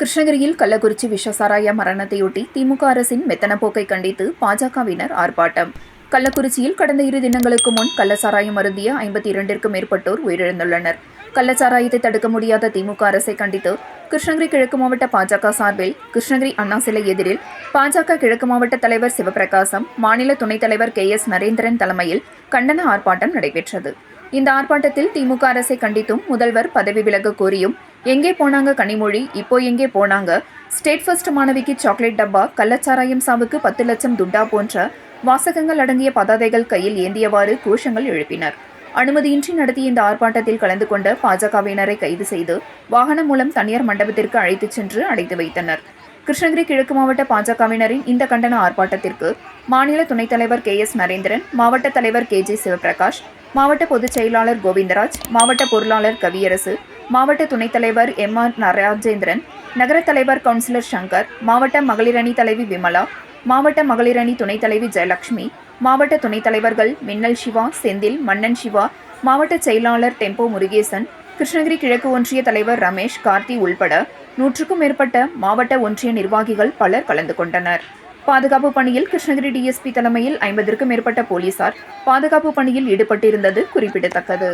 கிருஷ்ணகிரியில் கள்ளக்குறிச்சி விஷசாராய மரணத்தையொட்டி திமுக அரசின் மெத்தனப்போக்கை கண்டித்து பாஜகவினர் ஆர்ப்பாட்டம். கள்ளக்குறிச்சியில் கடந்த இரு தினங்களுக்கு முன் கள்ளசாராயம் அருந்திய ஐம்பத்தி இரண்டிற்கும் மேற்பட்டோர் உயிரிழந்துள்ளனர். கள்ளச்சாராயத்தை தடுக்க முடியாத திமுக அரசை கண்டித்து கிருஷ்ணகிரி கிழக்கு மாவட்ட பாஜக சார்பில் கிருஷ்ணகிரி அண்ணா சிலை எதிரில் பாஜக கிழக்கு மாவட்ட தலைவர் சிவபிரகாசம் மாநில துணைத் தலைவர் கே எஸ் நரேந்திரன் தலைமையில் கண்டன ஆர்ப்பாட்டம் நடைபெற்றது. இந்த ஆர்ப்பாட்டத்தில் திமுக அரசை கண்டித்தும் முதல்வர் பதவி விலக கோரியும் எங்கே போனாங்க கனிமொழி? இப்போ எங்கே போனாங்க? ஸ்டேட் ஃபர்ஸ்ட் மாணவிக்கு சாக்லேட் டப்பா கள்ளச்சாராயம் சாவுக்கு பத்து லட்சம் துட்டா போன்ற வாசகங்கள் அடங்கிய பதாதைகள் கையில் ஏந்தியவாறு கோஷங்கள் எழுப்பினர். அனுமதியின்றி நடத்திய இந்த ஆர்ப்பாட்டத்தில் கலந்து கொண்ட பாஜகவினரை கைது செய்து வாகனம் மூலம் தனியார் மண்டபத்திற்கு அழைத்துச் சென்று அடைத்து வைத்தனர். கிருஷ்ணகிரி கிழக்கு மாவட்ட பாஜகவினரின் இந்த கண்டன ஆர்ப்பாட்டத்திற்கு மாநில துணைத் தலைவர் கே எஸ் நரேந்திரன் மாவட்ட தலைவர் கே ஜே சிவபிரகாஷ் மாவட்ட பொதுச் செயலாளர் கோவிந்தராஜ் மாவட்ட பொருளாளர் கவியரசு மாவட்ட துணைத் தலைவர் எம் ஆர் ராஜேந்திரன் நகர தலைவர் கவுன்சிலர் சங்கர் மாவட்ட மகளிரணி தலைவி விமலா மாவட்ட மகளிரணி துணைத் தலைவி ஜெயலட்சுமி மாவட்ட துணைத் தலைவர்கள் மின்னல் சிவா செந்தில் மன்னன் சிவா மாவட்ட செயலாளர் டெம்போ முருகேசன் கிருஷ்ணகிரி கிழக்கு ஒன்றிய தலைவர் ரமேஷ் கார்த்தி உள்பட நூற்றுக்கும் மேற்பட்ட மாவட்ட ஒன்றிய நிர்வாகிகள் பலர் கலந்து கொண்டனர். பாதுகாப்பு பணியில் கிருஷ்ணகிரி டிஎஸ்பி தலைமையில் ஐம்பதற்கும் மேற்பட்ட போலீசார் பாதுகாப்பு பணியில் ஈடுபட்டிருந்தது குறிப்பிடத்தக்கது.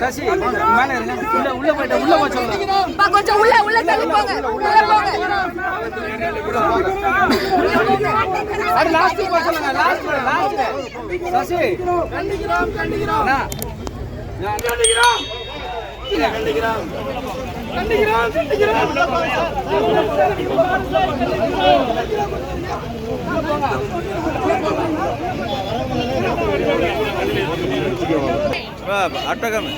சசி மேல இருங்க உள்ள உள்ள போயிட்ட உள்ள போய் சொல்லுங்க கொஞ்சம் உள்ள உள்ள தள்ளி போங்க. உள்ள போங்க. அது லாஸ்ட் போய் சொல்லுங்க. Last last Sasi. கண்டிக்கிறோம் கண்டிக்கிறோம். கண்டிக்கிறோம். அட்டகம்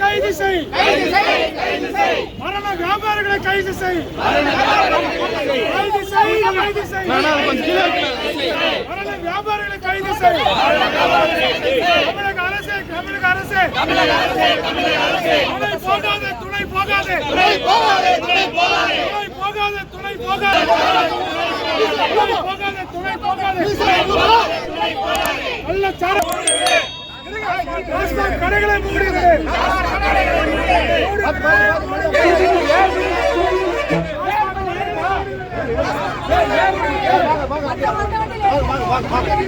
கைது செய் மரண வியாபாரிகளை கைது செய் கைது கைது செய் மரண வியாபாரிகளை கைது செய் தமிழக அரசே தமிழக துணை துணை துணை துணை துணை துணை துணை நல்ல சார கடைகளை மூடுகிறது